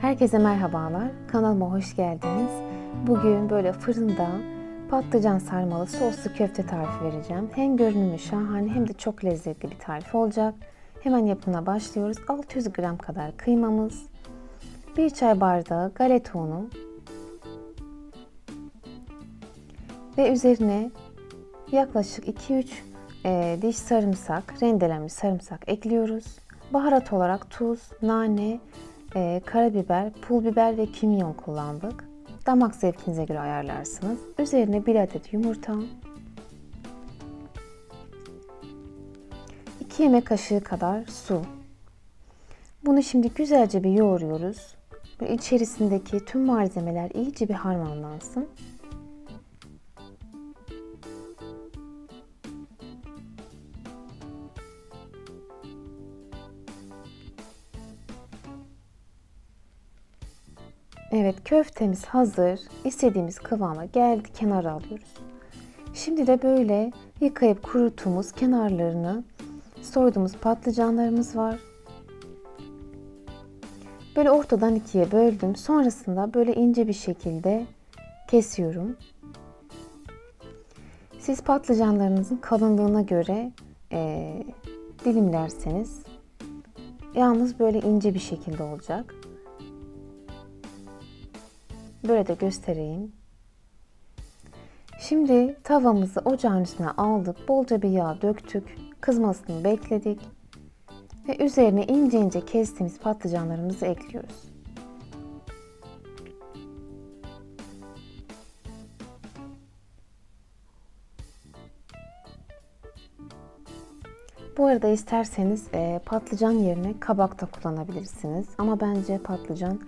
Herkese merhabalar. Kanalıma hoş geldiniz. Bugün böyle fırında patlıcan sarmalı soslu köfte tarifi vereceğim. Hem görünümü şahane hem de çok lezzetli bir tarif olacak. Hemen yapımına başlıyoruz. 600 gram kadar kıymamız, 1 çay bardağı galeta unu ve üzerine yaklaşık 2-3 e, diş sarımsak, rendelenmiş sarımsak ekliyoruz. Baharat olarak tuz, nane, e, karabiber, pul biber ve kimyon kullandık. Damak zevkinize göre ayarlarsınız. Üzerine bir adet yumurta, 2 yemek kaşığı kadar su. Bunu şimdi güzelce bir yoğuruyoruz. Ve içerisindeki tüm malzemeler iyice bir harmanlansın. Evet köftemiz hazır. İstediğimiz kıvama geldi. Kenara alıyoruz. Şimdi de böyle yıkayıp kuruttuğumuz kenarlarını soyduğumuz patlıcanlarımız var. Böyle ortadan ikiye böldüm. Sonrasında böyle ince bir şekilde kesiyorum. Siz patlıcanlarınızın kalınlığına göre e, dilimlerseniz yalnız böyle ince bir şekilde olacak. Böyle de göstereyim. Şimdi tavamızı ocağın üstüne aldık. Bolca bir yağ döktük. Kızmasını bekledik. Ve üzerine ince ince kestiğimiz patlıcanlarımızı ekliyoruz. Bu arada isterseniz e, patlıcan yerine kabak da kullanabilirsiniz. Ama bence patlıcan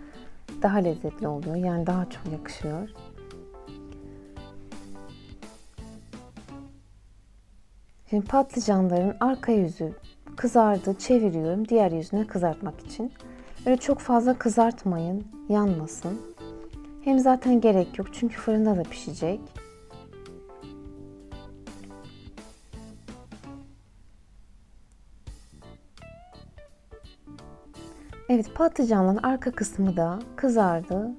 daha lezzetli oluyor. Yani daha çok yakışıyor. Şimdi patlıcanların arka yüzü kızardı. Çeviriyorum diğer yüzüne kızartmak için. Öyle çok fazla kızartmayın. Yanmasın. Hem zaten gerek yok. Çünkü fırında da pişecek. Evet patlıcanların arka kısmı da kızardı.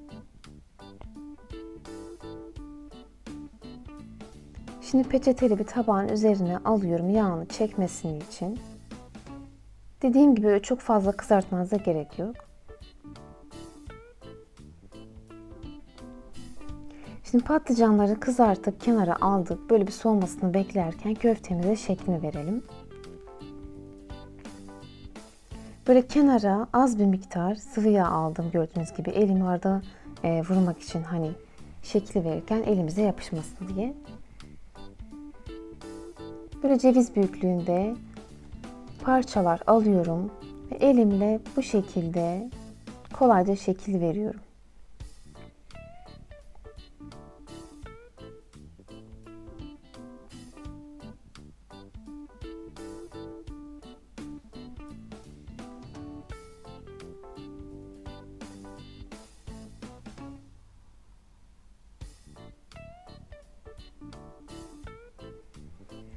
Şimdi peçeteli bir tabağın üzerine alıyorum yağını çekmesini için. Dediğim gibi çok fazla kızartmanıza gerek yok. Şimdi patlıcanları kızartıp kenara aldık. Böyle bir soğumasını beklerken köftemize şeklini verelim. Böyle kenara az bir miktar sıvı yağ aldım gördüğünüz gibi elim orada e, vurmak için hani şekli verirken elimize yapışmasın diye. Böyle ceviz büyüklüğünde parçalar alıyorum ve elimle bu şekilde kolayca şekil veriyorum.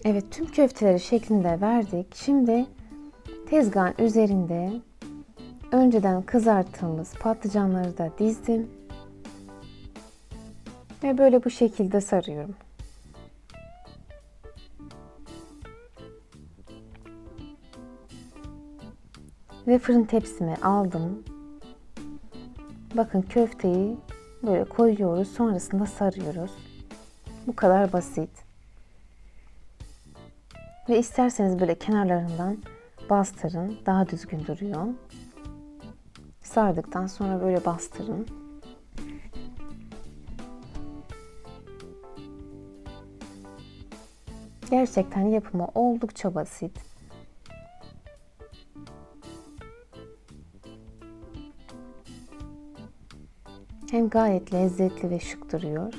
Evet tüm köfteleri şeklinde verdik. Şimdi tezgahın üzerinde önceden kızarttığımız patlıcanları da dizdim. Ve böyle bu şekilde sarıyorum. Ve fırın tepsime aldım. Bakın köfteyi böyle koyuyoruz. Sonrasında sarıyoruz. Bu kadar basit. Ve isterseniz böyle kenarlarından bastırın. Daha düzgün duruyor. Sardıktan sonra böyle bastırın. Gerçekten yapımı oldukça basit. Hem gayet lezzetli ve şık duruyor.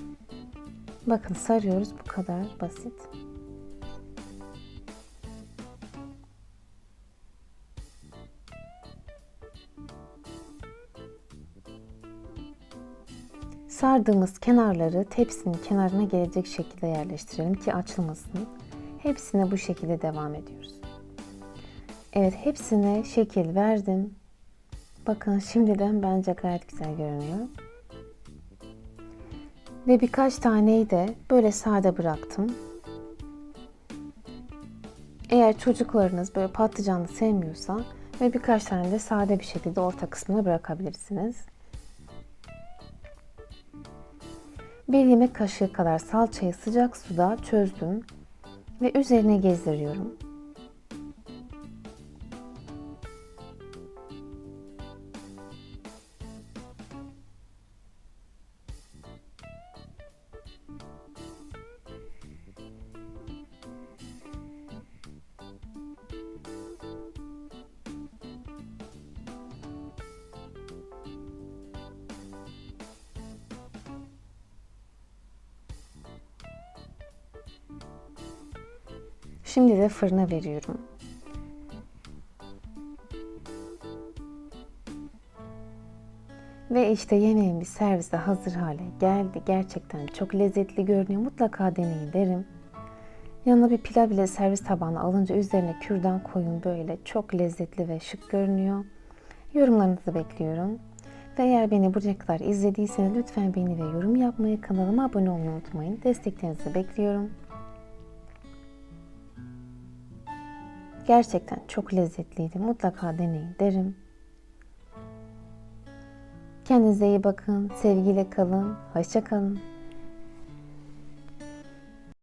Bakın sarıyoruz bu kadar basit. Sardığımız kenarları tepsinin kenarına gelecek şekilde yerleştirelim ki açılmasın. Hepsine bu şekilde devam ediyoruz. Evet hepsine şekil verdim. Bakın şimdiden bence gayet güzel görünüyor. Ve birkaç taneyi de böyle sade bıraktım. Eğer çocuklarınız böyle patlıcanlı sevmiyorsa ve birkaç tane de sade bir şekilde orta kısmına bırakabilirsiniz. Bir yemek kaşığı kadar salçayı sıcak suda çözdüm ve üzerine gezdiriyorum. Şimdi de fırına veriyorum. Ve işte yemeğimiz servise hazır hale geldi. Gerçekten çok lezzetli görünüyor. Mutlaka deneyin derim. Yanına bir pilav ile servis tabağına alınca üzerine kürdan koyun böyle çok lezzetli ve şık görünüyor. Yorumlarınızı bekliyorum. Ve eğer beni buraya kadar izlediyseniz lütfen beğeni ve yorum yapmayı, kanalıma abone olmayı unutmayın. Desteklerinizi bekliyorum. Gerçekten çok lezzetliydi. Mutlaka deneyin derim. Kendinize iyi bakın. Sevgiyle kalın. Hoşça kalın.